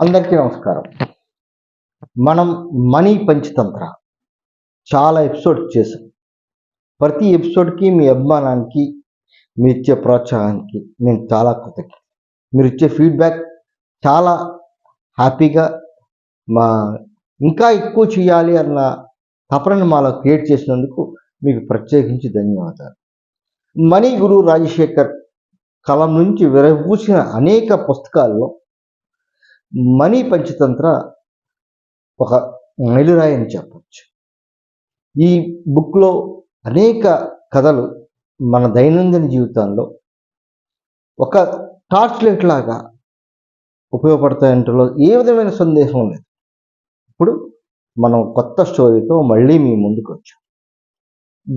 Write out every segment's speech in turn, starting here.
అందరికీ నమస్కారం. మనం మనీ పంచతంత్ర చాలా ఎపిసోడ్ చేసాం. ప్రతి ఎపిసోడ్కి మీ అభిమానానికి మీరు ఇచ్చే ప్రోత్సాహానికి నేను చాలా కృతజ్ఞ. మీరు ఇచ్చే ఫీడ్బ్యాక్ చాలా హ్యాపీగా మా ఇంకా ఎక్కువ చేయాలి అన్న తపనను మాలో క్రియేట్ చేసినందుకు మీకు ప్రత్యేకించి ధన్యవాదాలు. మనీ గురు రాజశేఖర్ కలం నుంచి విరబూసిన అనేక పుస్తకాల్లో మనీ పంచతంత్ర ఒక మైలురాయి అని చెప్పచ్చు. ఈ బుక్లో అనేక కథలు మన దైనందిన జీవితంలో ఒక టార్చ్ లైట్ లాగా ఉపయోగపడతాయంటలో ఏ విధమైన సందేహం లేదు. ఇప్పుడు మనం కొత్త స్టోరీతో మళ్ళీ మీ ముందుకు వచ్చాం.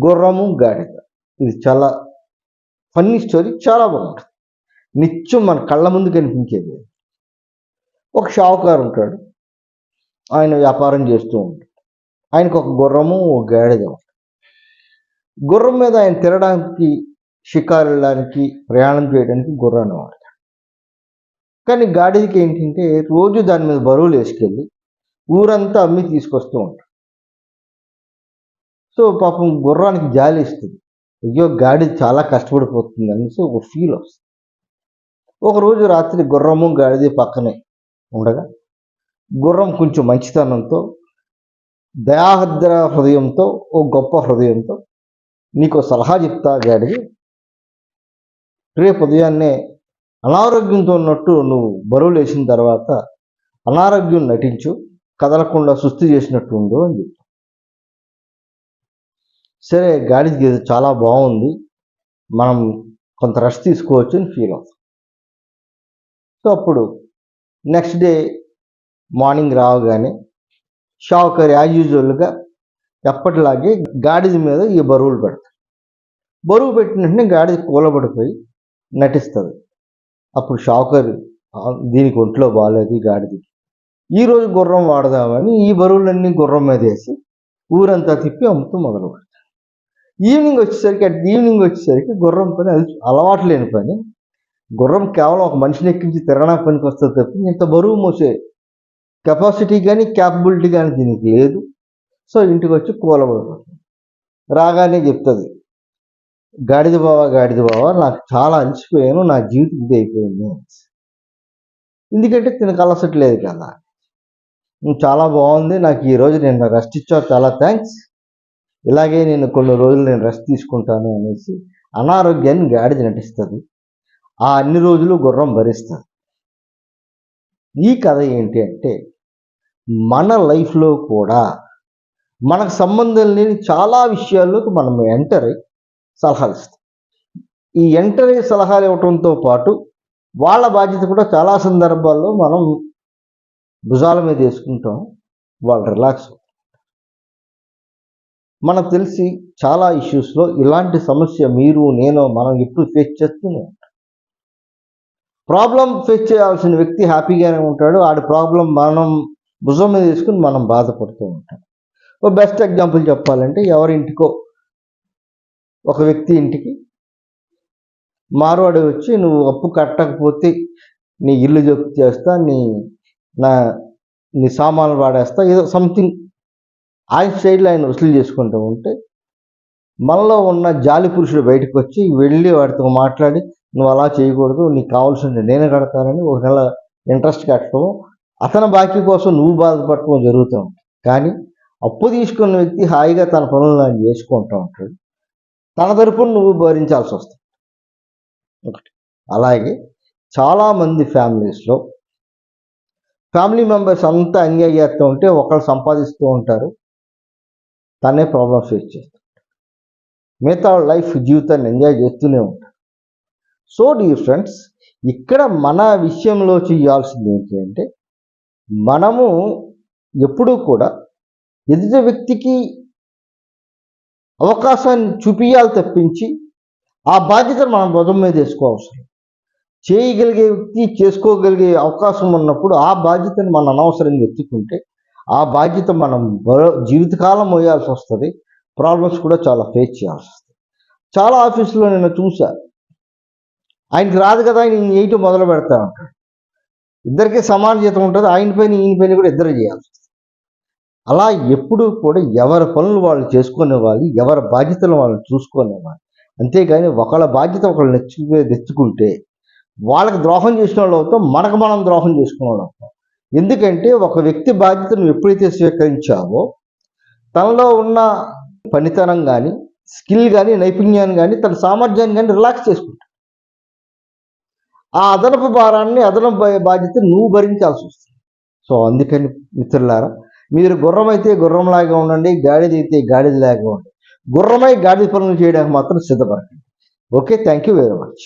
గుర్రము గాడిద. ఇది చాలా ఫన్నీ స్టోరీ చాలా బాగుంటుంది. నిత్యం మన కళ్ళ ముందు కనిపించేది. ఒక షావుకారు ఉంటాడు. ఆయన వ్యాపారం చేస్తూ ఉంటాడు. ఆయనకు ఒక గుర్రము ఒక గాడిద గుర్రం మీద ఆయన తిరగడానికి షికారు వెళ్ళడానికి ప్రయాణం చేయడానికి గుర్రాన్ని వాడతాడు. కానీ గాడిదకి ఏంటంటే రోజు దాని మీద బరువులు వేసుకెళ్ళి ఊరంతా అమ్మి తీసుకొస్తూ ఉంటాడు. సో పాపం గుర్రానికి జాలి ఇస్తుంది అయ్యో గాడిద చాలా కష్టపడిపోతుంది అనేసి ఒక ఫీల్ వస్తుంది. ఒకరోజు రాత్రి గుర్రము గాడిది పక్కనే ఉండగా గుర్రం కొంచెం మంచితనంతో దయాహద్ర హృదయంతో ఓ గొప్ప హృదయంతో నీకు సలహా చెప్తా గాడిది రేపు ఉదయాన్నే అనారోగ్యంతో ఉన్నట్టు నువ్వు బరువు లేచిన తర్వాత అనారోగ్యం నటించు కదలకుండా సుస్థి చేసినట్టు ఉండు అని చెప్పి. సరే గాడిది గీత చాలా బాగుంది. మనం కొంత రెస్ట్ తీసుకోవచ్చు అని ఫీల్ అవుతాం. సో అప్పుడు నెక్స్ట్ డే మార్నింగ్ రావగానే షావుకర్ యాజ్ యూజువల్గా ఎప్పటిలాగే గాడిద మీద ఈ బరువులు పెడతారు. బరువు పెట్టిన వెంటనే గాడిద కూలబడిపోయి నటిస్తుంది. అప్పుడు షావుకర్ దీనికి ఒంట్లో బాగాలేదు ఈ గాడిదకి. ఈరోజు గుర్రం వాడదామని ఈ బరువులన్నీ గుర్రం మీద వేసి ఊరంతా తిప్పి అమ్ముతూ మొదలు పెడతారు ఈవినింగ్ వచ్చేసరికి అట్ ఈవినింగ్ వచ్చేసరికి గుర్రం పని అది అలవాటు లేని పని. గుర్రం కేవలం ఒక మనిషిని ఎక్కించి తిరగడానికి పనికి వస్తుంది తప్ప ఇంత బరువు మోసే కెపాసిటీ కానీ క్యాపబిలిటీ కానీ దీనికి లేదు. సో ఇంటికి వచ్చి కూలబడిపోతుంది. రాగానే చెప్తుంది గాడిద బావ గాడిద బావ నాకు చాలా అలసిపోయాను నా జీవితం ఇది అయిపోయింది ఎందుకంటే తినకు అలసట్లేదు కదా. చాలా బాగుంది నాకు ఈరోజు నేను రెస్ట్ ఇచ్చావు చాలా థ్యాంక్స్ ఇలాగే నేను కొన్ని రోజులు నేను రెస్ట్ తీసుకుంటాను అనేసి అనారోగ్యాన్ని గాడిద నటిస్తుంది. ఆ అన్ని రోజులు గుర్రం భరిస్తుంది ఈ కథ ఏంటి అంటే మన లైఫ్లో కూడా మనకు సంబంధం లేని చాలా విషయాల్లోకి మనం ఎంటర్ అయ్యి సలహాలు ఇస్తాం. ఈ ఎంటర్ అయ్యి సలహాలు ఇవ్వటంతో పాటు వాళ్ళ బాధ్యత కూడా చాలా సందర్భాల్లో మనం భుజాల మీద వేసుకుంటాం వాళ్ళు రిలాక్స్ మనకు తెలిసి చాలా ఇష్యూస్లో ఇలాంటి సమస్య మీరు నేను మనం ఎప్పుడు ఫేస్ చేస్తున్నాం ప్రాబ్లం ఫేస్ చేయాల్సిన వ్యక్తి హ్యాపీగానే ఉంటాడు. ఆడి ప్రాబ్లం మనం భుజం మీద తీసుకుని మనం బాధపడుతూ ఉంటాం. ఒక బెస్ట్ ఎగ్జాంపుల్ చెప్పాలంటే ఎవరింటికో ఒక వ్యక్తి ఇంటికి మారువాడు వచ్చి నువ్వు అప్పు కట్టకపోతే నీ ఇల్లు జప్తు చేస్తా నీ నా నీ సామాన్లు వాడేస్తా ఏదో సంథింగ్. ఆయన స్టైల్లో ఆయన వసూలు చేసుకుంటూ ఉంటే మనలో ఉన్న జాలి పురుషుడు బయటకు వచ్చి వెళ్ళి వాడితో మాట్లాడి నువ్వు అలా చేయకూడదు నీకు కావాల్సింది నేను కడతానని ఒక నెల ఇంట్రెస్ట్ కట్టడం. అతని బాకీ కోసం నువ్వు బాధపడటం జరుగుతూ ఉంటుంది. కానీ అప్పు తీసుకున్న వ్యక్తి హాయిగా తన పనులు ఆయన చేసుకుంటూ ఉంటాడు. తన తరపున నువ్వు భరించాల్సి వస్తుంది. ఒకటి. అలాగే చాలామంది ఫ్యామిలీస్లో ఫ్యామిలీ మెంబర్స్ అంతా ఎంజాయ్ చేస్తూ ఉంటే ఒకళ్ళు సంపాదిస్తూ ఉంటారు. తనే ప్రాబ్లమ్ ఫేస్ చేస్తారు మిగతా లైఫ్ జీవితాన్ని ఎంజాయ్ చేస్తూనే ఉంటారు. సో డియర్ ఫ్రెండ్స్ ఇక్కడ మన విషయంలో చేయాల్సింది ఏంటంటే అంటే మనము ఎప్పుడూ కూడా ఎదుట వ్యక్తికి అవకాశాన్ని చూపించాలి తప్పించి ఆ బాధ్యతను మనం భుజం మీద వేసుకోవసరం. చేయగలిగే వ్యక్తి చేసుకోగలిగే అవకాశం ఉన్నప్పుడు ఆ బాధ్యతను మనం అనవసరంగా ఎత్తుకుంటే ఆ బాధ్యత మనం జీవితకాలం మోయాల్సి వస్తుంది. ప్రాబ్లమ్స్ కూడా చాలా ఫేస్ చేయాల్సి వస్తుంది చాలా ఆఫీసులో నేను చూసా. ఆయనకి రాదు కదా ఆయన ఎయిట్ మొదలు పెడతా ఉంటాడు. ఇద్దరికీ సమాన జీతం ఉంటుంది ఆయన పైన ఈయన పైన కూడా ఇద్దరు చేయాల్సి వస్తుంది అలా ఎప్పుడు కూడా ఎవరి పనులు వాళ్ళు చేసుకునేవాళ్ళు ఎవరి బాధ్యతలు వాళ్ళు చూసుకునేవాళ్ళు అంతేకాని ఒకళ్ళ బాధ్యత ఒకళ్ళు నెచ్చుకు తెచ్చుకుంటే వాళ్ళకి ద్రోహం చేసిన వాళ్ళు అవుతాం మనకు మనం ద్రోహం చేసుకున్న వాళ్ళు అవుతాం. ఎందుకంటే ఒక వ్యక్తి బాధ్యతను ఎప్పుడైతే స్వీకరించావో తనలో ఉన్న పనితనం కానీ స్కిల్ కానీ నైపుణ్యాన్ని కానీ తన సామర్థ్యాన్ని కానీ రిలాక్స్ చేసుకుంటాడు. ఆ అదనపు భారాన్ని అదనపు బాధ్యత నువ్వు భరించాల్సి వస్తుంది. సో అందుకని మిత్రులారా మీరు గుర్రమైతే గుర్రంలాగా ఉండండి గాడిద అయితే గాడిదలాగా ఉండండి. గుర్రమై గాడిద పనులు చేయడానికి మాత్రం సిద్ధపడకండి. Okay thank you very much.